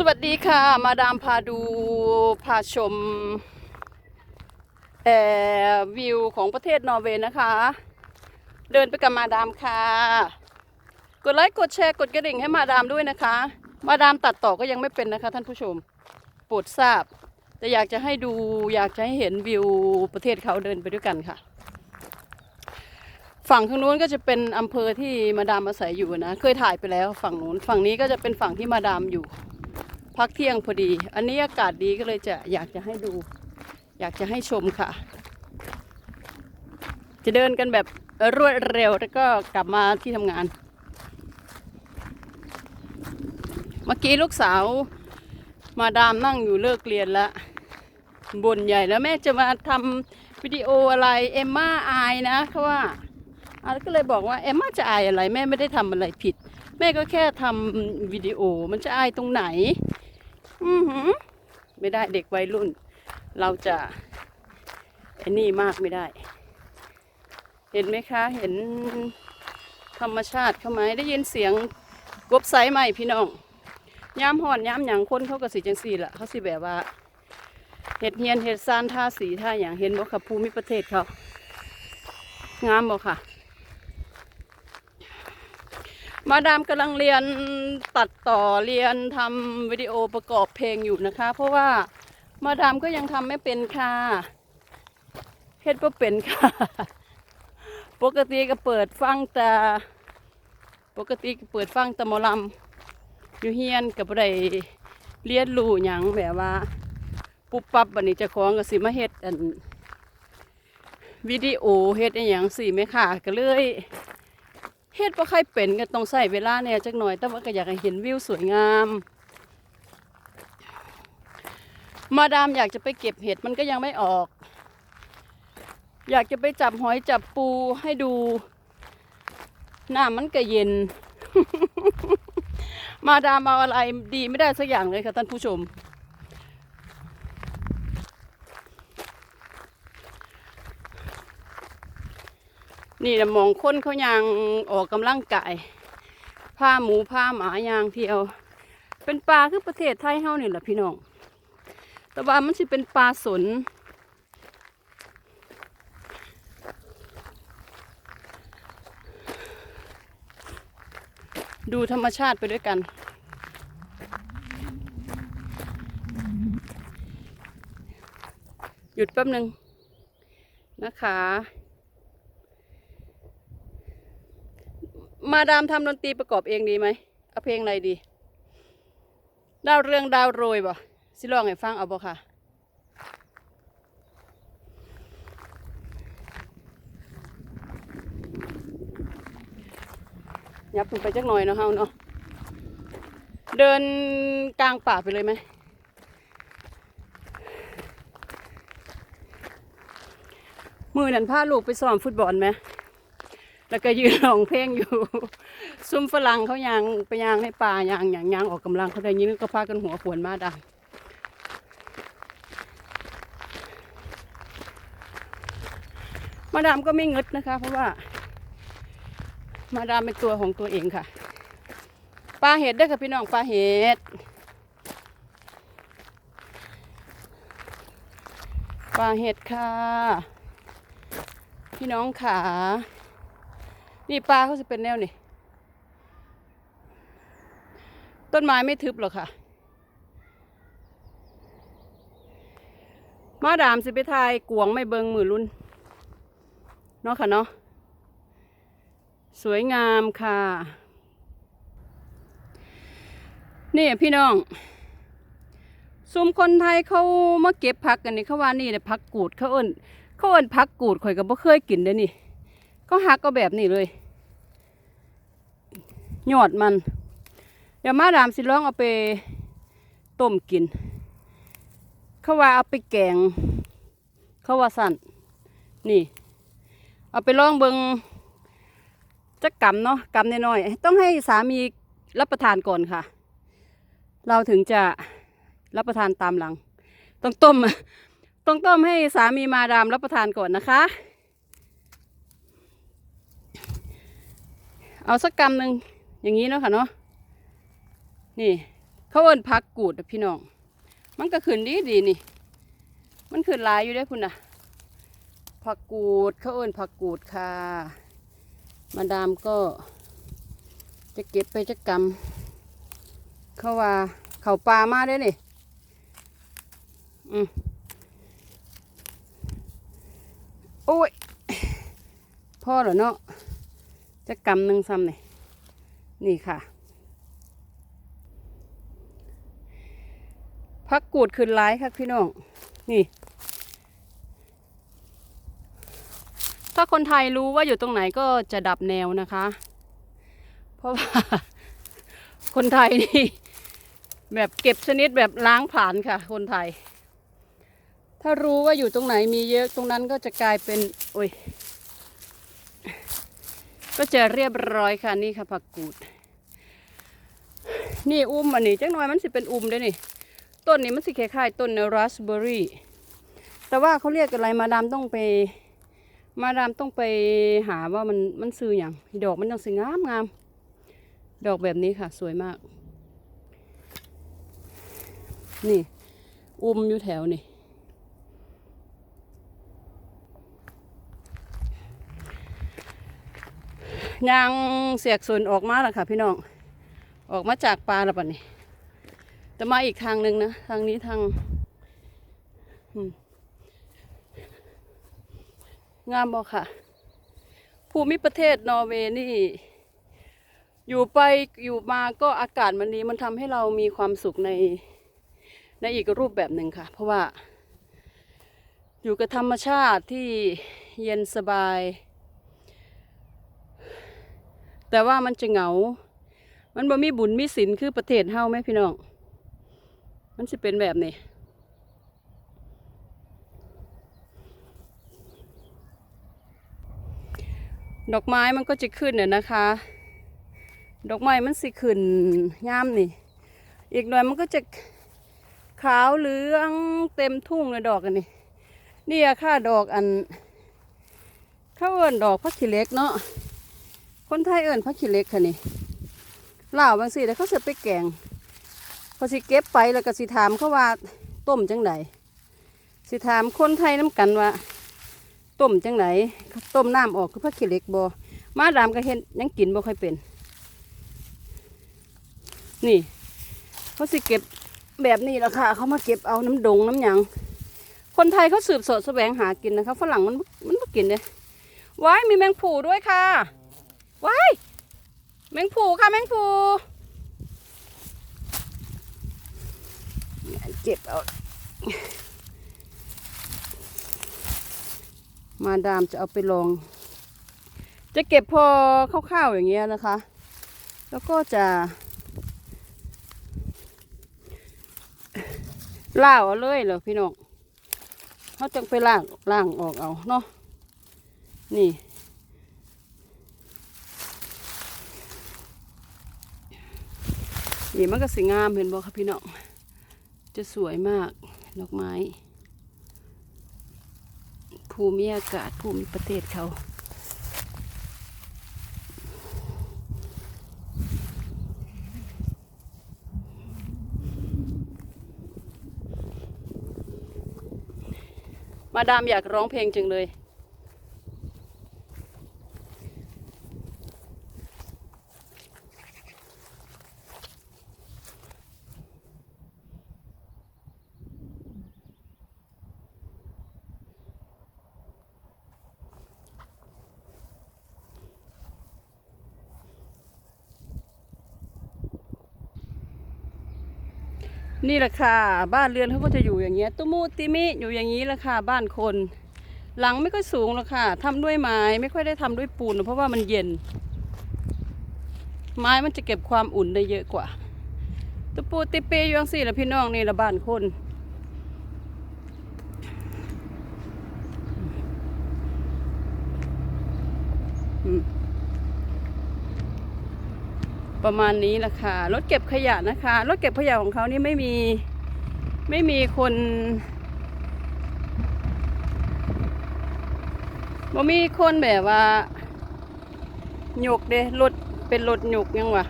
สวัสดีค่ะ มาดามพาดูพาชมวิวของประเทศนอร์เวย์นะคะ เดินไปกับมาดามค่ะ กดไลค์กดแชร์กดกระดิ่งให้มาดามด้วยนะคะ มาดามตัดต่อก็ยังไม่เป็นนะคะ ท่านผู้ชมโปรดทราบ แต่อยากจะให้ดูอยากจะให้เห็นวิวประเทศเขาเดินไปด้วยกันค่ะ ฝั่งทางนู้นก็จะเป็นอำเภอที่มาดามอาศัยอยู่นะ เคยถ่ายไปแล้วฝั่งนู้นฝั่งนี้ก็จะเป็นฝั่งที่มาดามอยู่ พักเที่ยงพอดี อันนี้อากาศดีก็เลยจะอยากจะให้ดู อยากจะให้ชมค่ะ จะเดินกันแบบรวดเร็วแล้วก็กลับมาที่ทำงาน เมื่อกี้ลูกสาว มาดามนั่งอยู่เลิกเรียนแล้วบ่นใหญ่แล้วแม่จะมาทำวิดีโออะไรเอมม่าอายนะเขาว่าอะก็เลยบอกว่าเอมม่าจะอายอะไร แม่ไม่ได้ทำอะไรผิด แม่ก็แค่ทำวิดีโอมันจะอายตรงไหน อือหือไม่ได้เด็กวัยรุ่น เราจะไอ้นี่มากไม่ได้ เห็นไหมคะ เห็นธรรมชาติเข้าไหมได้ยินเสียงกบไซไหมพี่น้องย้ำห่อนย้ำหยังคนเขาก็สิจังสีละเขาสิแบบว่าเห็ดเฮียนเห็ดซานท่าสีท่าอย่างเห็นบ่ค่ะภูมิประเทศเขางามบ่ค่ะ มาดามกำลังเรียนตัดต่อเรียนทำวิดีโอประกอบเพลงอยู่นะคะ เพราะว่ามาดามก็ยังทำไม่เป็นค่ะเฮ็ดบ่เป็นค่ะ ปกติก็เปิดฟังแต่ปกติก็เปิดฟังแต่หมอลำอยู่เฮียนกับไรเรียนรู้หยังแบบว่า ปุ๊บปั๊บบันนี้จะคล้องก็สิมาเฮ็ดอันวิดีโอเฮ็ดอหย่างสิแม่ค่ะ ก็เลย เฮ็ดบ่ค่อยเป็นก็ต้องใช้เวลาแน่จักหน่อย แต่ว่าก็อยากให้เห็นวิวสวยงาม มาดามอยากจะไปเก็บเห็ดมันก็ยังไม่ออก อยากจะไปจับหอยจับปูให้ดูหน้ำมันก็เย็น มาดามเอาอะไรดีไม่ได้สักอย่างเลยค่ะท่านผู้ชม นี่นะมองคนเขายางออกกำลังกายผ้าหมูผ้าหมายางเที่ยว เป็นปลาคือประเทศไทยเฮานี่แหละพี่น้อง แต่ว่ามันสิเป็นปลาสนดูธรรมชาติไปด้วยกัน หยุดแป๊บหนึ่งนะคะ มาดามทำดนตรีประกอบเองดีไหมเอาเพลงอะไรดี ดาวเรืองดาวโรยบ่สิลองให้ฟังเอาบ่ค่ะยับลงไปจักหน่อยเนาะเฮาเนาะเดินกลางป่าไปเลยไหมมือนั่นพาลูกไปซ้อมฟุตบอลไหม แล้วก็ยืนร้องเพลงอยู่ ซุ้มฝรั่งเขายางไปยางให้ปลายางอย่างยางออกกำลังเขาได้ยินก็พากันหัวขวนมาดามมาดามก็ไม่งึดนะคะ เพราะว่า มาดามเป็นตัวของตัวเองค่ะปลาเห็ดเด้ค่ะพี่น้องปลาเห็ดปลาเห็ดค่ะ พี่น้องขา นี่ปลาเขาจะเป็นแนวนี่ ต้นไม้ไม่ทึบหรอกค่ะ มาดามสิไปทายกวงไม่เบิงมือรุ่น เนาะค่ะเนาะ สวยงามค่ะ นี่พี่น้องซุมคนไทยเขามาเก็บผักกันนี่เขาว่านี่เนี่ยผักกูดเขาเอิ้นเขาเอิ้นผักกูดข่อยก็บ่เคยกินเด้นี่ก็หักก็แบบนี้เลย ยอดมัน เดี๋ยวมาดามสิลองเอาไปต้มกิน เขาว่าเอาไปแกง เขาว่าสั่นนี่ เอาไปลองเบิงจักกำเนาะกำน้อยๆต้องให้สามีรับประทานก่อนค่ะ เราถึงจะรับประทานตามหลัง ต้องต้ม ต้องต้มให้สามีมาดามรับประทานก่อนนะคะ เอาสักกำหนึ่ง อย่างนี้เนาะค่ะเนาะนี่ เขาเอิ้นผักกูดพี่น้อง มันก็ขึ้นดีดีนี่ มันขึ้นหลายอยู่ได้อพุ่นน่ะผักกูดเขาเอิ้นผักกูดค่ะ มาดามก็ จะเก็บไปจะกำเขาว่าเขาปลามาได้อนี่อืมโอ้ยพ่อเหรอเนาะจะกำหนึ่งซ้ำนี่ นี่ค่ะพักกูดขึ้นร้ายค่ะพี่น้อง นี่ ถ้าคนไทยรู้ว่าอยู่ตรงไหนก็จะดับแนวนะคะ เพราะว่า คนไทยนี่ แบบเก็บชนิดแบบล้างผ่านค่ะ คนไทย ถ้ารู้ว่าอยู่ตรงไหนมีเยอะตรงนั้นก็จะกลายเป็น โอ้ย ก็จะเรียบร้อยค่ะนี่ค่ะผักกูด นี่อุ้มอันนี้จังหน่อยมันสิเป็นอุ้มได้นี่ ต้นนี้มันสิคล้ายๆต้นราสเบอรี่ แต่ว่าเขาเรียกอะไรมาดามต้องไป มาดามต้องไปหาว่ามันมันซื้ออย่างดอกมันต้องสงามงามดอกแบบนี้ค่ะสวยมาก นี่ อุ้มอยู่แถวนี่ ยางเสียกส่วนออกมาแล้วค่ะ พี่น้อง ออกมาจากปลาแล้วปะนี่แต่มาอีกทางหนึ่งนะ ทางนี้ทางงามบอกค่ะ ภูมิประเทศนอร์เวย์นี่ อยู่ไปอยู่มาก็อากาศมันดีมันทำให้เรามีความสุขในในอีกรูปแบบหนึ่งค่ะ เพราะว่า อยู่กับธรรมชาติที่เย็นสบาย แต่ว่ามันจะเหงา มันบ่มีบุญมีศีลคือประเทศเฮาไหมพี่น้อง มันจะเป็นแบบนี้ดอกไม้มันก็จะขึ้นเนี่ยนะคะ ดอกไม้มันสิขึ้นงามนี่ อีกหน่อยมันก็จะขาวเหลืองเต็มทุ่งเลยดอกอันนี้นี่อะค่ะดอกอันเขาเอินดอกพักขี้เล็กเนาะ คนไทยเอิ้นพักขี้เล็กค่ะนี่ล่าวบางสิแล้วเขาจะไปแกงเขาสิเก็บไปแล้วก็สิถามเขาว่าต้มจังไดสิถามคนไทยน้ำกันว่าต้มจังไดต้มน้ำออกคือพักขี้เล็กบ่มาดามก็เห็นยังกินบ่ค่อยเป็น นี่เขาสิเก็บแบบนี้แหละค่ะ เขามาเก็บเอาน้ำดงน้ำหยังคนไทยเขาสืบสดแสวงหากินนะคะฝรั่งมันมันไม่กินเลยว้ายมีแมงผู่ด้วยค่ะ ว้ายแมงผูค่ะแมงผูเจ็บเอา มาดามจะเอาไปลอง จะเก็บพอคร่าวๆอย่างเงี้ยนะคะ แล้วก็จะล่าวเอาเลยเหรอพี่น้องเขาจะไปล่างล่างออกเอาเนาะนี่ นี่มันก็สวยงามเห็นบ่ครับพี่น้องจะสวยมากดอกไม้ ภูมิอากาศภูมิประเทศเขามาดามอยากร้องเพลงจังเลย นี่แหละค่ะ บ้านเรือนเขาก็จะอยู่อย่างเงี้ยตุมูติมิอยู่อย่างนี้แหละค่ะ บ้านคน หลังไม่ค่อยสูงหรอกค่ะทำด้วยไม้ไม่ค่อยได้ทำด้วยปูนเพราะว่ามันเย็น ไม้มันจะเก็บความอุ่นได้เยอะกว่าตุปูติเปอยู่ยังสี่ละพี่น้องนี่ละบ้านคนอืม ประมาณนี้แหละค่ะรถเก็บขยะนะคะรถเก็บขยะของเขานี่ไม่มีไม่มีคนบ่มีคนแบบว่าหยกเด้รถเป็นรถหยกยังวะ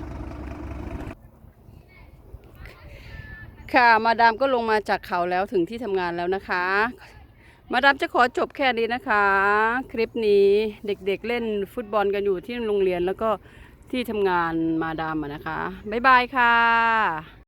ค่ะมาดามก็ลงมาจากเขาแล้วถึงที่ทำงานแล้วนะคะ มาดามจะขอจบแค่นี้นะคะ คลิปนี้เด็กๆเเล่นฟุตบอลกันอยู่ที่โรงเรียนแล้วก็ ที่ทำงานมาดามนะคะ บ๊ายบายค่ะ